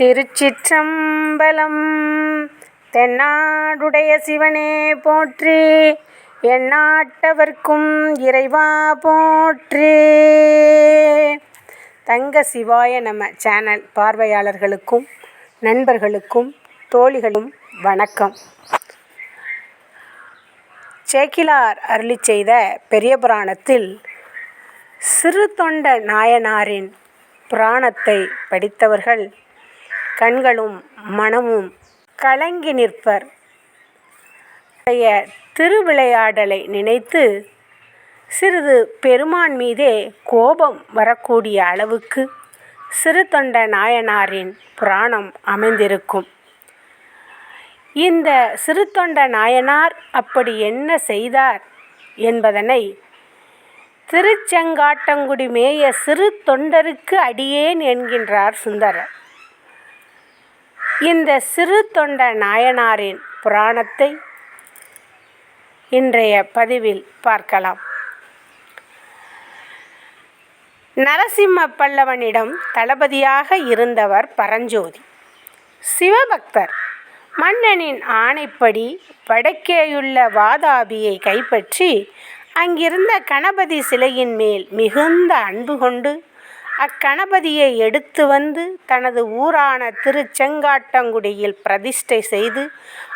திருச்சிற்றம்பலம். தென்னாடுடைய சிவனே போற்றி எந்நாட்டவர்க்கும் இறைவா போற்றி. தங்க சிவாய நம்ம சேனல் பார்வையாளர்களுக்கும் நண்பர்களுக்கும் தோழிகளும் வணக்கம். சேக்கிலார் அருளி செய்த பெரிய புராணத்தில் சிறு தொண்ட நாயனாரின் புராணத்தை படித்தவர்கள் கண்களும் மனமும் கலங்கி நிற்பர். உடைய திருவிளையாடலை நினைத்து சிறிது பெருமான் மீதே கோபம் வரக்கூடிய அளவுக்கு சிறு தொண்ட நாயனாரின் புராணம் அமைந்திருக்கும். இந்த சிறு தொண்ட நாயனார் அப்படி என்ன செய்தார் என்பதனை திருச்செங்காட்டங்குடி மேய சிறு தொண்டருக்கு அடியேன் என்கின்றார் சுந்தரர். இந்த சிறு தொண்ட நாயனாரின் புராணத்தை இன்றைய பதிவில் பார்க்கலாம். நரசிம்ம பல்லவனிடம் தளபதியாக இருந்தவர் பரஞ்சோதி. சிவபக்தர் மன்னனின் ஆணைப்படி வடக்கேயுள்ள வாதாபியை கைப்பற்றி அங்கிருந்த கணபதி சிலையின் மேல் மிகுந்த அன்பு கொண்டு அக்கணபதியை எடுத்து வந்து தனது ஊரான திருச்செங்காட்டங்குடியில் பிரதிஷ்டை செய்து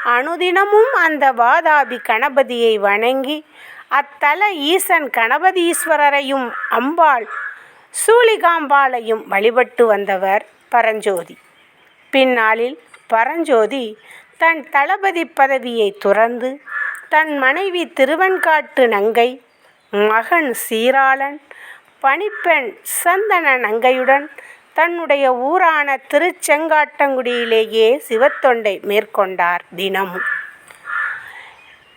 அனுதினமும் அந்த வாதாபி கணபதியை வணங்கி அத்தல ஈசன் கணபதீஸ்வரரையும் அம்பாள் சூளிகாம்பாளையும் வழிபட்டு வந்தவர் பரஞ்சோதி. பின்னாளில் பரஞ்சோதி தன் தளபதி பதவியை துறந்து தன் மனைவி திருவெண்காட்டு நங்கை மகன் சீராளன் பணிப்பெண் சந்தன நங்கையுடன் தன்னுடைய ஊரான திருச்செங்காட்டங்குடியிலேயே சிவத்தொண்டை மேற்கொண்டார் தினமும்.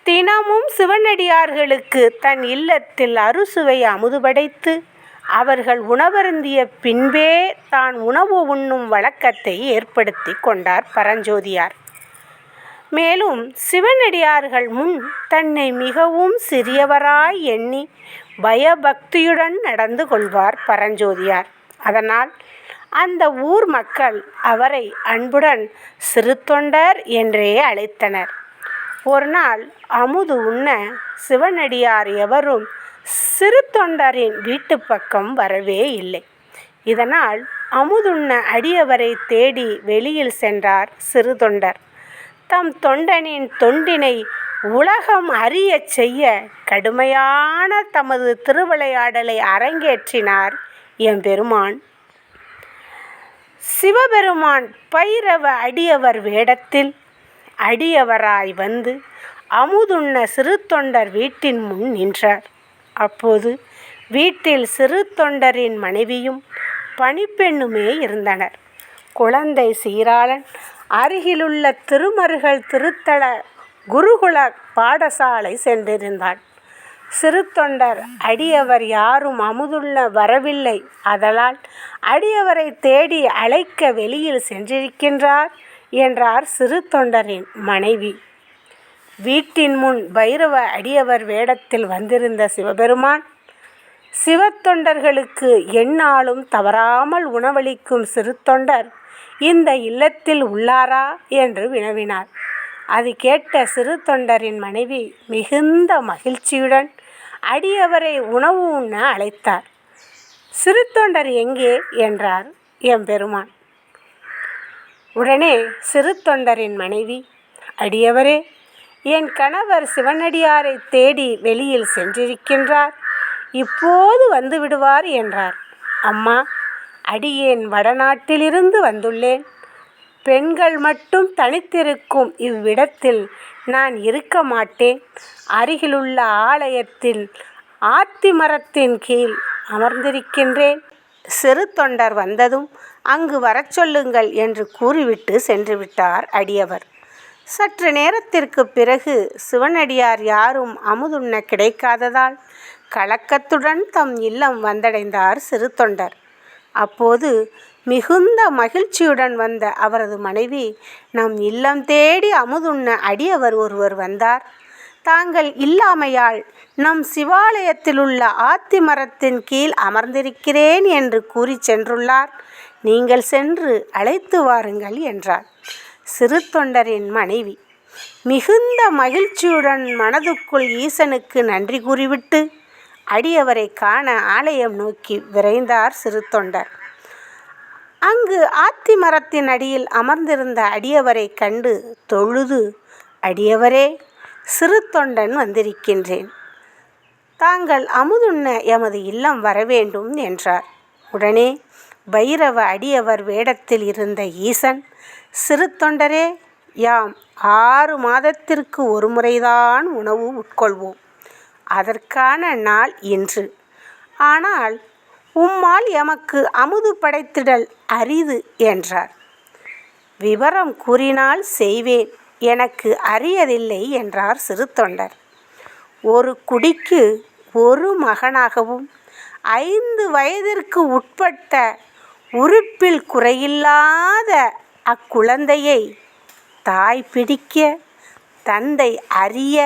தினமும் சிவனடியார்களுக்கு தன் இல்லத்தில் அறுசுவை அமுது படைத்து அவர்கள் உணவருந்திய பின்பே தான் உணவு உண்ணும் வழக்கத்தை ஏற்படுத்தி கொண்டார் பரஞ்சோதியார். மேலும் சிவனடியார்கள் முன் தன்னை மிகவும் சிறியவராய் எண்ணி பயபக்தியுடன் நடந்து கொள்வார் பரஞ்சோதியார். அதனால் அந்த ஊர் மக்கள் அவரை அன்புடன் சிறு தொண்டர் என்றே அழைத்தனர். ஒரு நாள் அமுது உண்ண சிவனடியார் எவரும் சிறு தொண்டரின் வீட்டு பக்கம் வரவே இல்லை. இதனால் அமுதுண்ண அடியவரை தேடி வெளியில் சென்றார் சிறு தொண்டர் தம் தொண்டனின் தொண்டினை உலகம் அறியச் செய்ய கடுமையான தமது திருவிளையாடலை அரங்கேற்றினார் எம்பெருமான் சிவபெருமான் பைரவ அடியவர் வேடத்தில் அடியவராய் வந்து அமுதுண்ண சிறு தொண்டர் வீட்டின் முன் நின்றார். அப்போது வீட்டில் சிறு தொண்டரின் மனைவியும் பணிப்பெண்ணுமே இருந்தனர். குழந்தை சீராளன் அருகிலுள்ள திருமருகள் திருத்தல குருகுல பாடசாலை சென்றிருந்தாள். சிறு தொண்டர் அடியவர் யாரும் அமுதுள்ள வரவில்லை. அதலால் அடியவரை தேடி அழைக்க வெளியில் சென்றிருக்கின்றார் என்றார் சிறு தொண்டரின் மனைவி. வீட்டின் முன் பைரவ அடியவர் வேடத்தில் வந்திருந்த சிவபெருமான் சிவத்தொண்டர்களுக்கு எந்நாளும் தவறாமல் உணவளிக்கும் சிறு தொண்டர் இந்த இல்லத்தில் உள்ளாரா? என்று வினவினார். அது கேட்ட சிறு தொண்டரின் மனைவி மிகுந்த மகிழ்ச்சியுடன் அடியவரை உணவு உண்ண அழைத்தார். சிறு தொண்டர் எங்கே? என்றார் எம்பெருமான். உடனே சிறு தொண்டரின் மனைவி அடியவரே என் கணவர் சிவனடியாரை தேடி வெளியில் சென்றிருக்கின்றார். இப்போது வந்து விடுவார் என்றார். அம்மா அடியேன் வடநாட்டிலிருந்து வந்துள்ளேன். பெண்கள் மட்டும் தனித்திருக்கும் இவ்விடத்தில் நான் இருக்க மாட்டேன். அருகிலுள்ள ஆலயத்தில் ஆத்தி மரத்தின் கீழ் அமர்ந்திருக்கின்றேன். சிறு தொண்டர் வந்ததும் அங்கு வரச் சொல்லுங்கள் என்று கூறிவிட்டு சென்று விட்டார் அடியவர். சற்று நேரத்திற்கு பிறகு சிவனடியார் யாரும் அமுதுண்ண கிடைக்காததால் கலக்கத்துடன் தம் இல்லம் வந்தடைந்தார் சிறு தொண்டர். அப்போது மிகுந்த மகிழ்ச்சியுடன் வந்த அவரது மனைவி நம் இல்லம் தேடி அமுதுண்ண அடியவர் ஒருவர் வந்தார். தாங்கள் இல்லாமையால் நம் சிவாலயத்திலுள்ள ஆத்தி மரத்தின் கீழ் அமர்ந்திருக்கிறேன் என்று கூறி சென்றுள்ளார். நீங்கள் சென்று அழைத்து வாருங்கள் என்றார் சிறு தொண்டரின் மனைவி. மிகுந்த மகிழ்ச்சியுடன் மனதுக்குள் ஈசனுக்கு நன்றி கூறிவிட்டு அடியவரை காண ஆலயம் நோக்கி விரைந்தார் சிறு தொண்டர். அங்கு ஆத்தி மரத்தின் அடியில் அமர்ந்திருந்த அடியவரை கண்டு தொழுது அடியவரே சிறு தொண்டன் வந்திருக்கின்றேன். தாங்கள் அமுதுண்ண எமது இல்லம் வரவேண்டும் என்றார். உடனே பைரவ அடியவர் வேடத்தில் இருந்த ஈசன் சிறு தொண்டரே யாம் ஆறு மாதத்திற்கு ஒரு முறைதான் உணவு உட்கொள்வோம். அதற்கான நாள் இன்று. ஆனால் உம்மால் எமக்கு அமுது படைத்திடல் அரிது என்றார். விவரம் கூறினால் செய்வேன் எனக்கு அறியதில்லை என்றார் சிறு தொண்டர். ஒரு குடிக்கு ஒரு மகனாகவும் ஐந்து வயதிற்கு உட்பட்ட உறுப்பில் குறையில்லாத அக்குழந்தையை தாய் பிடிக்க தந்தை அறிய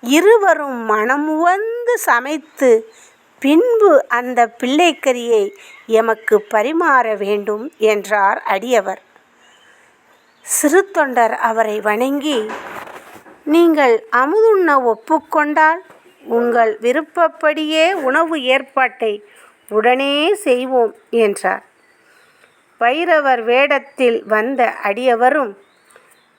இருவரும் மனமுவந்து சமைத்து பின்பு அந்த பிள்ளைக்கரியை எமக்கு பரிமாற வேண்டும் என்றார் அடியவர். சிறு தொண்டர் அவரை வணங்கி நீங்கள் அமுதுண்ண ஒப்புக்கொண்டால் உங்கள் விருப்பப்படியே உணவு ஏற்பாட்டை உடனே செய்வோம் என்றார். பைரவர் வேடத்தில் வந்த அடியவரும்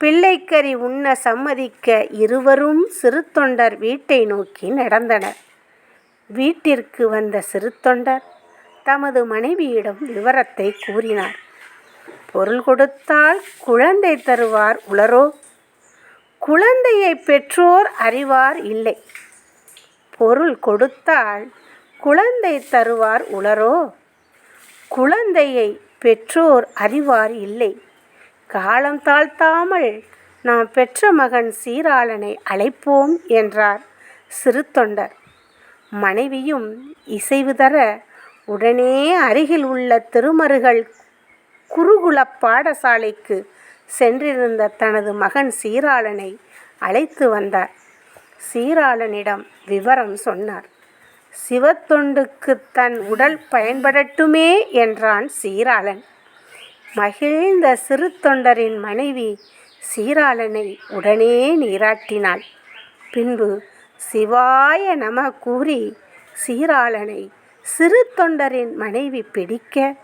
பிள்ளைக்கறி உண்ண சம்மதிக்க இருவரும் சிறு தொண்டர் வீட்டை நோக்கி நடந்தனர். வீட்டிற்கு வந்த சிறு தொண்டர் தமது மனைவியிடம் விவரத்தை கூறினார். பொருள் கொடுத்தால் குழந்தை தருவார் உளரோ? குழந்தையை பெற்றோர் அறிவார் இல்லை. பொருள் கொடுத்தால் குழந்தை தருவார் உளரோ? குழந்தையை பெற்றோர் அறிவார் இல்லை. காலம் தாழ்த்தாமல் நாம் பெற்ற மகன் சீராளனை அழைப்போம் என்றார் சிறு தொண்டர் மனைவியும் இசைவு தர உடனே அருகில் உள்ள திருமருகள் குருகுல பாடசாலைக்கு சென்றிருந்த தனது மகன் சீராளனை அழைத்து வந்தார். சீராளனிடம் விவரம் சொன்னார். சிவத்தொண்டுக்கு தன் உடல் பயன்படட்டுமே என்றான் சீராளன். மகிழ்ந்த சிறு தொண்டரின் மனைவி சீராளனை உடனே நீராட்டினாள். பின்பு சிவாய நம கூறி சீராளனை சிறு தொண்டரின் மனைவி பிடிக்க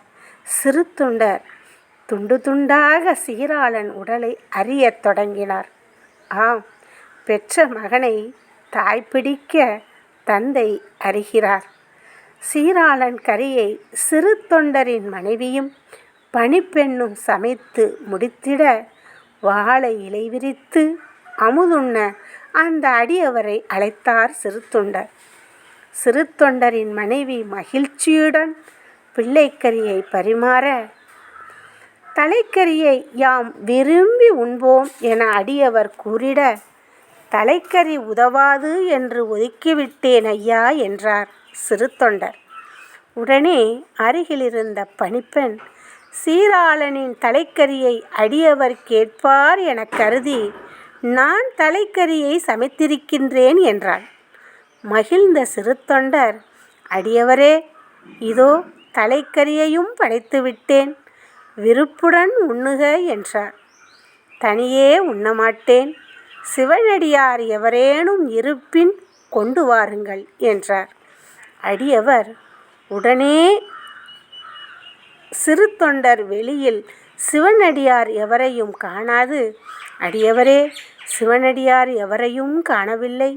சிறு தொண்டர் துண்டு துண்டாக சீராளன் உடலை அறியத் தொடங்கினார். ஆம் பெற்ற மகனை தாய் பிடிக்க தந்தை அறிகிறார். சீராளன் கரியை சிறு தொண்டரின் மனைவியும் பணிப்பெண்ணும் சமைத்து முடித்திட வாழை இலை விரித்து அமுதுண்ண அந்த அடியவரை அழைத்தார் சிறு தொண்டர் மனைவி மகிழ்ச்சியுடன் பிள்ளைக்கரியை பரிமாற தலைக்கரியை யாம் விரும்பி உண்போம் என அடியவர் கூறிட தலைக்கறி உதவாது என்று ஒதுக்கிவிட்டேன் ஐயா என்றார் சிறு தொண்டர் உடனே அருகிலிருந்த பணிப்பெண் சீராளனின் தலைக்கரியை அடியவர் கேட்பார் என கருதி நான் தலைக்கரியை சமைத்திருக்கின்றேன் என்றாள். மகிழ்ந்த சிறு தொண்டர் அடியவரே இதோ தலைக்கரியையும் படைத்து விட்டேன். விருப்புடன் உண்ணுக என்றார். தனியே உண்ணமாட்டேன். சிவனடியார் எவரேனும் இருப்பின் கொண்டு வாருங்கள் என்றார். அடியவர் உடனே சிறு தொண்டர் வெளியில் சிவனடியார் எவரையும் காணாது. அடியவரே சிவனடியார் எவரையும் காணவில்லை.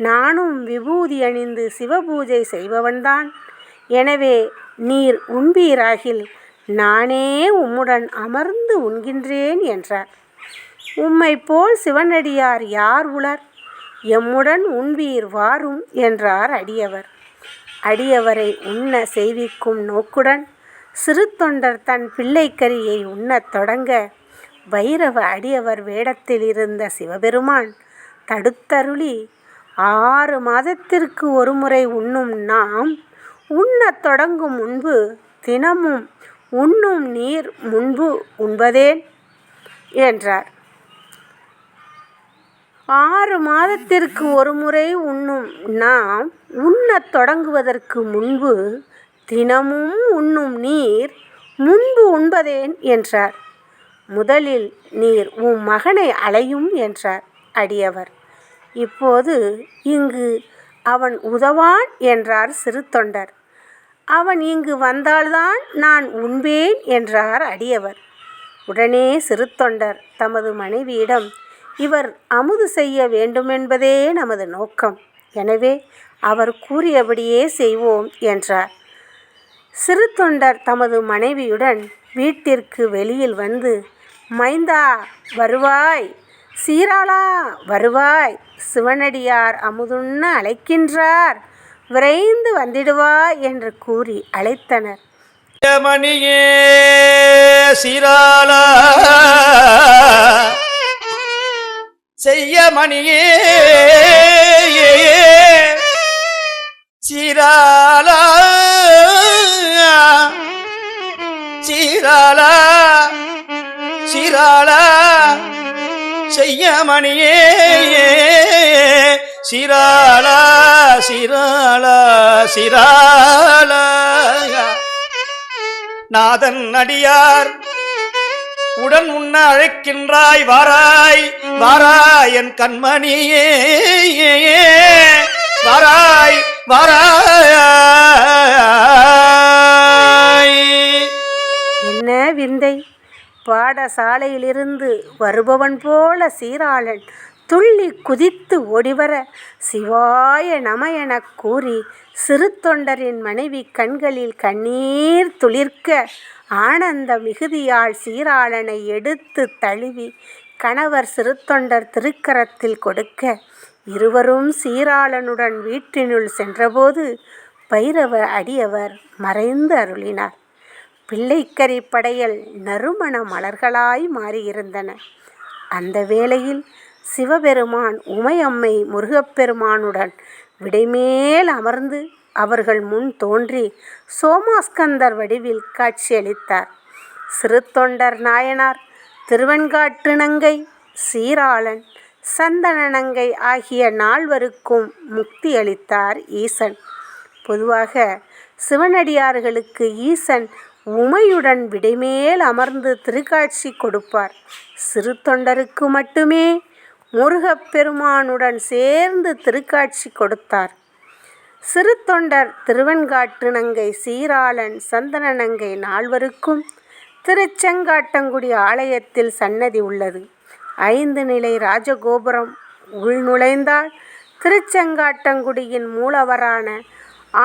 நானும் விபூதி அணிந்து சிவபூஜை செய்பவன்தான். எனவே நீர் உண்பீராகில் நானே உம்முடன் அமர்ந்து உண்கின்றேன் என்றார். உம்மை போல் சிவனடியார் யார் உளர்? எம்முடன் உண்பீர் வாரும் என்றார் அடியவர். அடியவரை உண்ண செய்விக்கும் நோக்குடன் சிறு தொண்டர் தன் பிள்ளைக்கரியை உண்ணத் தொடங்க வைரவ அடியவர் வேடத்தில் இருந்த சிவபெருமான் தடுத்தருளி ஆறு மாதத்திற்கு ஒருமுறை உண்ணும் நாம் உண்ணத் தொடங்கும் முன்பு தினமும் உண்ணும் நீர் முன்பு உண்பதேன் என்றார். ஆறு மாதத்திற்கு ஒரு முறை உண்ணும் நாம் உண்ணத் தொடங்குவதற்கு முன்பு தினமும் உண்ணும் நீர் முன்பு உண்பதேன் என்றார். முதலில் நீர் உம் மகனை அலையும் என்றார் அடியவர். இப்போது இங்கு அவன் உதவான் என்றார் சிறு தொண்டர். அவன் இங்கு வந்தால்தான் நான் உண்பேன் என்றார் அடியவர். உடனே சிறு தொண்டர் தமது மனைவியிடம் இவர் அமுது செய்ய வேண்டுமென்பதே நமது நோக்கம். எனவே அவர் கூறியபடியே செய்வோம் என்றார். சிறு தொண்டர் தமது மனைவியுடன் வீட்டிற்கு வெளியில் வந்து மைந்தா வருவாய். சீராளா வருவாய். சிவனடியார் அமுதுன்னு அழைக்கின்றார். விரைந்து வந்திடுவாய் என்று கூறி அழைத்தனர். மணியே சீராளா. செய்ய மணியே சீரா சீராளா செய்ய மணியே சிராளா சிராளா சீராளா. நாதன் அடியார் உடன் உண்ண அழைக்கின்றாய் வாராய் வாராய் என் கண்மணியே. வாராய் வாராய். என்ன விந்தை? பாடசாலையிலிருந்து வருபவன் போல சீராளன். துள்ளி குதித்து ஓடிவர சிவாய நம எனக் கூறி சிறு தொண்டரின் மனைவி கண்களில் கண்ணீர் துளிர்க்க ஆனந்த மிகுதியால் சீராளனை எடுத்து தழுவி கணவர் சிறு தொண்டர் திருக்கரத்தில் கொடுக்க இருவரும் சீராளனுடன் வீட்டினுள் சென்றபோது பைரவ அடியவர் மறைந்து அருளினார். பிள்ளைக்கரி படையல் நறுமண மலர்களாய் மாறியிருந்தன. அந்த வேளையில் சிவபெருமான் உமையம்மை முருகப்பெருமானுடன் விடைமேல் அமர்ந்து அவர்கள் முன் தோன்றி சோமாஸ்கந்தர் வடிவில் காட்சியளித்தார் சிறு தொண்டர் நாயனார் திருவெண்காட்டு சீராளன் சந்தனநங்கை ஆகிய நால்வருக்கும் முக்தி அளித்தார் ஈசன். பொதுவாக சிவனடியார்களுக்கு ஈசன் உமையுடன் விடைமேல் அமர்ந்து திருக்காட்சி கொடுப்பார். சிறு தொண்டருக்கு மட்டுமே முருகப்பெருமானுடன் சேர்ந்து திருக்காட்சி கொடுத்தார். சிறு தொண்டர் திருவெண்காட்டு நங்கை சீராளன் சந்தன நங்கை நால்வருக்கும் திருச்செங்காட்டங்குடி ஆலயத்தில் சன்னதி உள்ளது. ஐந்து நிலை ராஜகோபுரம் உள்நுழைந்தால் திருச்செங்காட்டங்குடியின் மூலவரான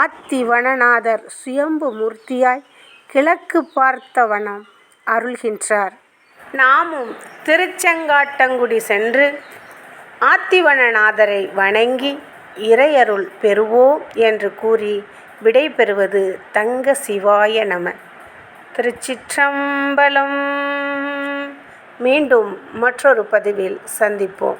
ஆத்திவனநாதர் சுயம்பு மூர்த்தியாய் கிழக்கு பார்த்த வனம் அருள்கின்றார். நாமும் திருச்செங்காட்டங்குடி சென்று ஆத்திவனநாதரை வணங்கி இறையருள் பெறுவோம் என்று கூறி விடைபெறுவது தங்க சிவாய நம. திருச்சிற்றம்பலம். மீண்டும் மற்றொரு பதிவில் சந்திப்போம்.